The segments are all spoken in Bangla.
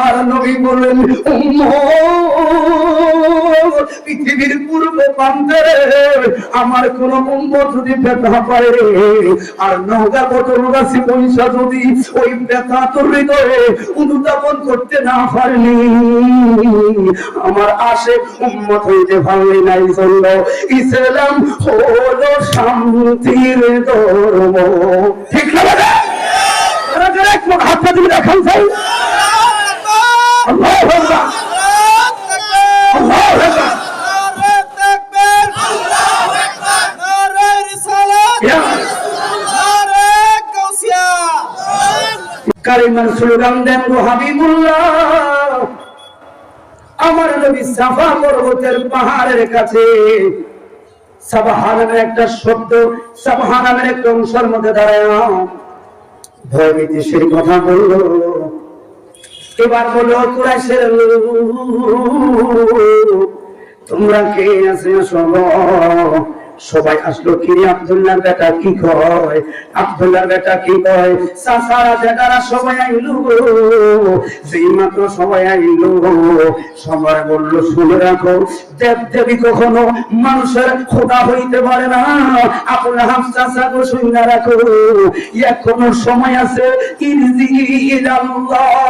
আমার নবী বললেন পৃথিবীর পূর্ব প্রান্তে আমার কোন উম্মত যদি ব্যথা পায়, আর নৌকা বটল গাছি পয়সা যদি ওই ব্যথা তোর হৃদয়ে অনুধাবন করতে না পারলি আমার আশে উম্মত হইতে পারলি নাই। জন্য ইসলাম হলো শান্তির ধর্ম। ঠিক না দেখান চাই আমার নবী সাফা পর্বতের পাহাড়ের কাছে সাবাহা নামের একটা শব্দ সাবাহা নামের একটা অংশের মধ্যে দাঁড়ায় ভয়ভীতি সেই কথা বলল। এবার বলল কুরাইশের তোমরা কে আছে? শোনো, সবাই আসলো কিরে আব্দুল্লাহর বেটা কি কয়? আব্দুল্লাহর বেটা কি কয়? সাসারা বেটারা সবাই আইলো যেই মাত্র সবাই আইলো, সবাই বলল, শুনে রাখো দেব দেবী কখনো মানুষের খোদা হইতে পারে না। আপনার হামসা সাগো শুনে রাখো, এখনও সময় আছে ইরজি ইলাল্লাহ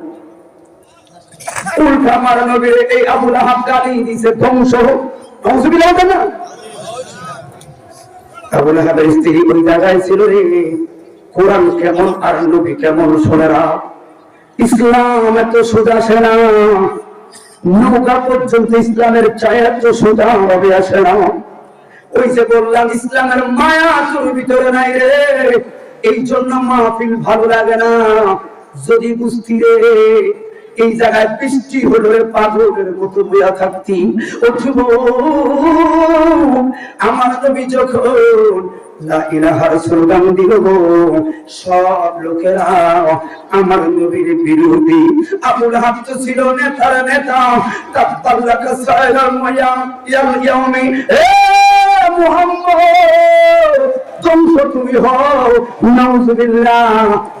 ইসলাম এত সোজা আসে না। নৌকা পর্যন্ত ইসলামের চায় এত সোজা হবে আসে না। ওই যে বললাম, ইসলামের মায়া তোর ভিতরে নাই রে। এই জন্য মাহফিল ভালো লাগে না। যদি বুঝতি রে এই জায়গায় বৃষ্টি হলো রে পাগলের মতো বইয়া থাকতি। উঠব আমার নবী যখন সব লোকেরা আমার নবীর বিরোধী। আবুল হাব তো ছিল নেতার নেতা। তুমি হও, নাউজুবিল্লাহ।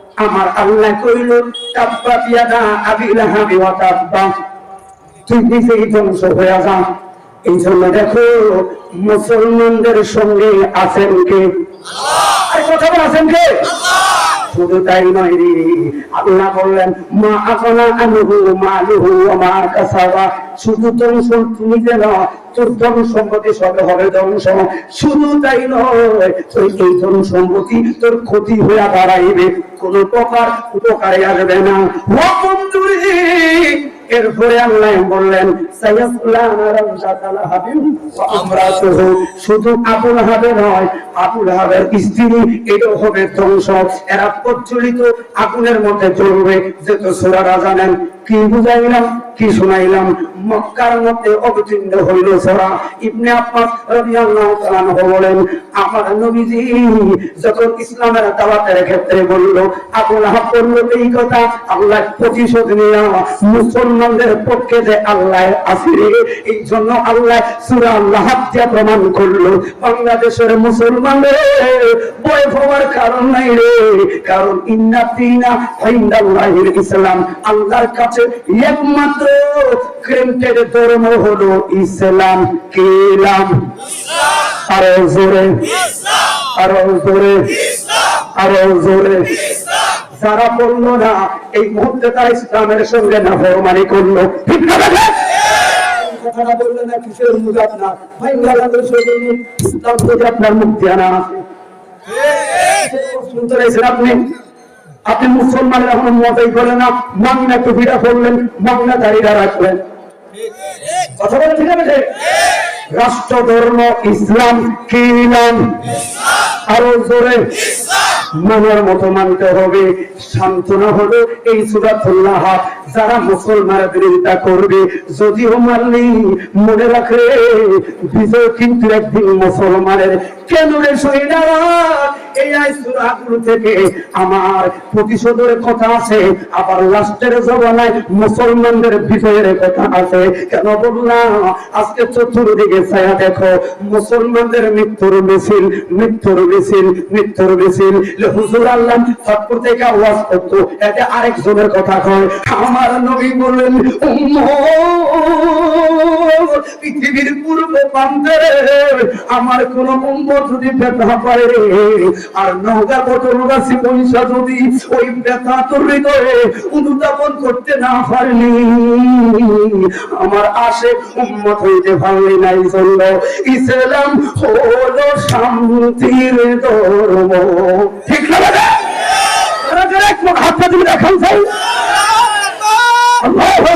আমার আল্লাহ কইল তাব্বা বিয়াদা আবি লাহাবি ওয়া তাব্বা। তুই নিজেই ধ্বংস হয়ে যা। এই জন্য দেখো মুসলমানদের সঙ্গে আছেন কে? আর কথা বলেন আছেন কে শুধু তাই নয় রে। আল্লাহ বললেন, মা আপনা আনুহু, মালুহু লুহু মা কাসাবা। শুধু ধ্বংস তুমি যেন তোর ধন সম্পত্তি সব হবে ধ্বংস। শুধু তাই নয়, তোর এই ধন সম্পত্তি তোর ক্ষতি হইয়া দাঁড়াইবে। কোন প্রকার উপকারে আসবে না। বন্ধুরে এরপরে আল্লাহ বললেন আমরা শুধু আবুল হাবে নয় আবুল হাবের স্ত্রী, এটাও হবে ধ্বংস। এরা প্রচলিত আগুনের মধ্যে জ্বলবে যে তো সূরারা জানেন কি বুঝাইলাম, কি শুনাইলাম? মক্কার মধ্যে অবতীর্ণ হইল সূরা ইবনে আব্বাস রাদিয়াল্লাহু তাআলা বলেন, আমার নবীজি যখন ইসলামের দাওয়াতের ক্ষেত্রে বলল হাব বলল এই কথা আল্লাহ প্রতিশোধ নিয়া, মুসলমানদের পক্ষে যে আল্লাহ আসিরে এই জন্য আল্লাহ সূরা দিয়ে প্রমাণ করল, বাংলাদেশের মুসলমানদের বই হওয়ার কারণ নাই রে। কারণ, ইন্না তিনা ইন্দাল্লাহিল ইসলাম, আল্লাহর কাছে একমাত্র গ্রেন্টেড ধর্ম হলো ইসলাম। কেলাম আরও জোরে। আরও জোরে। আরও জোরে। যারা পড়ল না এই মুহূর্তে তারা ইসলামের সঙ্গে নাফরমানি করল। ঠিক না? কথাটা বললেন না কিসের মুজাব না? ভাই ইসলাম আপনার মুক্তি আনা আছে। শুনতে আপনি? আপনি মুসলমানের এখন মজাই করে না মাংনা টুপিটা করলেন মাংনা দাড়িটা রাখলেন। কথা বলে ঠিক আছে? রাষ্ট্র, ধর্ম, ইসলাম, কি নাম? আরও জোরে। মনের মতো মানতে হবে, সান্ত্বনা হলো এই সুরাতুল্লাহ। যারা মুসলমানের বিরোধিতা করবে, যদিও মানলি মনে রাখে, বিজয় কিন্তু একদিন মুসলমানের। কেন রে শহীদারা? আছে মুসলমানদের কথা আছে। কেন বললাম আজকে চতুর্দিকে ছায়া দেখো মুসলমানদের মৃত্যুর মিছিল মৃত্যুর মিছিল মৃত্যুর মিছিল। হুজুর আল্লাহ থেকে করতো এতে আরেকজনের কথা কয় আমার নবী উম্মত, পৃথিবীর পূর্ব প্রান্তে আমার কোন উম্মত যদি ব্যথা পায় আর বটল গাছি পয়সা যদি ওই ব্যথা তোর হৃদয়ে অনুধাবন করতে না পারলি, আমার আশে উম্মত হইতে পারলি নাই চলল ইসলাম হলো শান্তির ধর্ম। ঠিক না এক তুমি দেখান চাই আল্লাহু